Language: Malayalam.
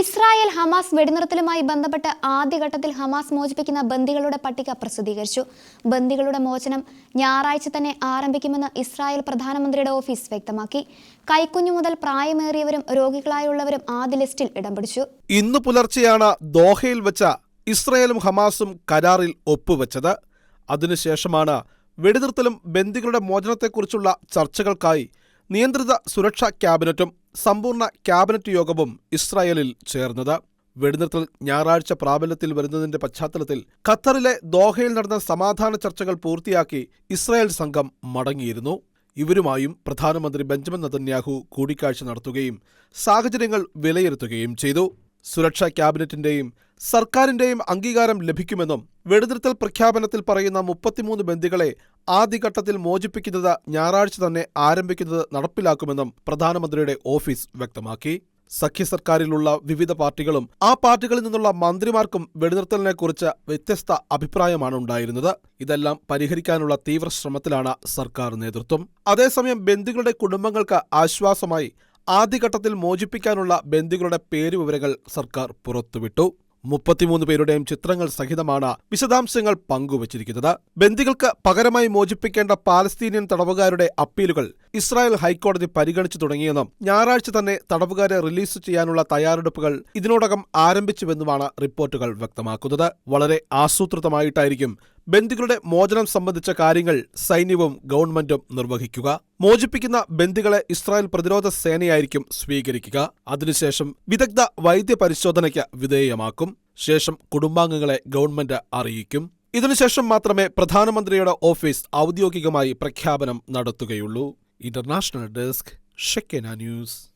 ഇസ്രായേൽ ഹമാസ് വെടിനിർത്തലുമായി ബന്ധപ്പെട്ട് ആദ്യഘട്ടത്തിൽ ഹമാസ് മോചിപ്പിക്കുന്ന ബന്ദികളുടെ പട്ടിക പ്രസിദ്ധീകരിച്ചു. ബന്ദികളുടെ മോചനം ഞായറാഴ്ച തന്നെ ആരംഭിക്കുമെന്ന് ഇസ്രായേൽ പ്രധാനമന്ത്രിയുടെ ഓഫീസ് വ്യക്തമാക്കി. കൈക്കുഞ്ഞു മുതൽ പ്രായമേറിയവരും രോഗികളായുള്ളവരും ആദ്യ ലിസ്റ്റിൽ ഇടം പിടിച്ചു. ഇന്ന് പുലർച്ചെയാണ് ദോഹയിൽ വെച്ച ഇസ്രായേലും ഹമാസും കരാറിൽ ഒപ്പുവെച്ചത്. അതിനുശേഷമാണ് വെടിനിർത്തലും ബന്ദികളുടെ മോചനത്തെക്കുറിച്ചുള്ള ചർച്ചകൾക്കായി നിയന്ത്രിത സുരക്ഷാ ക്യാബിനറ്റും സമ്പൂർണ ക്യാബിനറ്റ് യോഗവും ഇസ്രായേലിൽ ചേർന്നത്. വെടിനിർത്തൽ ഞായറാഴ്ച പ്രാബല്യത്തിൽ വരുന്നതിന്റെ പശ്ചാത്തലത്തിൽ ഖത്തറിലെ ദോഹയിൽ നടന്ന സമാധാന ചർച്ചകൾ പൂർത്തിയാക്കി ഇസ്രായേൽ സംഘം മടങ്ങിയിരുന്നു. ഇവരുമായും പ്രധാനമന്ത്രി ബെഞ്ചമിൻ നതന്യാഹു കൂടിക്കാഴ്ച നടത്തുകയും സാഹചര്യങ്ങൾ വിലയിരുത്തുകയും ചെയ്തു. സുരക്ഷാ ക്യാബിനറ്റിന്റെയും സർക്കാരിന്റെയും അംഗീകാരം ലഭിക്കുമെന്നും വെടിനിർത്തൽ പ്രഖ്യാപനത്തിൽ പറയുന്ന മുപ്പത്തിമൂന്ന് ബന്ദികളെ ആദ്യഘട്ടത്തിൽ മോചിപ്പിക്കുന്നത് ഞായറാഴ്ച തന്നെ ആരംഭിക്കുന്നത് നടപ്പിലാക്കുമെന്നും പ്രധാനമന്ത്രിയുടെ ഓഫീസ് വ്യക്തമാക്കി. സഖ്യ സർക്കാരിലുള്ള വിവിധ പാർട്ടികളും ആ പാർട്ടികളിൽ നിന്നുള്ള മന്ത്രിമാർക്കും വെടിനിർത്തലിനെക്കുറിച്ച് വ്യത്യസ്ത അഭിപ്രായമാണ് ഉണ്ടായിരുന്നത്. ഇതെല്ലാം പരിഹരിക്കാനുള്ള തീവ്ര ശ്രമത്തിലാണ് സർക്കാർ നേതൃത്വം. അതേസമയം ബന്ദികളുടെ കുടുംബങ്ങൾക്ക് ആശ്വാസമായി ആദ്യഘട്ടത്തിൽ മോചിപ്പിക്കാനുള്ള ബന്ദികളുടെ പേരുവിവരങ്ങൾ സർക്കാർ പുറത്തുവിട്ടു. മുപ്പത്തിമൂന്ന് പേരുടെയും ചിത്രങ്ങൾ സഹിതമാണ് വിശദാംശങ്ങൾ പങ്കുവച്ചിരിക്കുന്നത്. ബന്ദികൾക്ക് പകരമായി മോചിപ്പിക്കേണ്ട പാലസ്തീനിയൻ തടവുകാരുടെ അപ്പീലുകൾ ഇസ്രായേൽ ഹൈക്കോടതി പരിഗണിച്ചു തുടങ്ങിയെന്നും ഞായറാഴ്ച തന്നെ തടവുകാരെ റിലീസ് ചെയ്യാനുള്ള തയ്യാറെടുപ്പുകൾ ഇതിനോടകം ആരംഭിച്ചുവെന്നുമാണ് റിപ്പോർട്ടുകൾ വ്യക്തമാക്കുന്നത്. വളരെ ആസൂത്രിതമായിട്ടായിരിക്കും ബന്ദികളുടെ മോചനം സംബന്ധിച്ച കാര്യങ്ങൾ സൈന്യവും ഗവൺമെന്റും നിർവഹിക്കുക. മോചിപ്പിക്കുന്ന ബന്ദികളെ ഇസ്രായേൽ പ്രതിരോധ സേനയായിരിക്കും സ്വീകരിക്കുക. അതിനുശേഷം വിദഗ്ധ വൈദ്യപരിശോധനയ്ക്ക് വിധേയമാക്കും. ശേഷം കുടുംബാംഗങ്ങളെ ഗവൺമെന്റ് അറിയിക്കും. ഇതിനുശേഷം മാത്രമേ പ്രധാനമന്ത്രിയുടെ ഓഫീസ് ഔദ്യോഗികമായി പ്രഖ്യാപനം നടത്തുകയുള്ളൂ. International Desk, Shekinah News.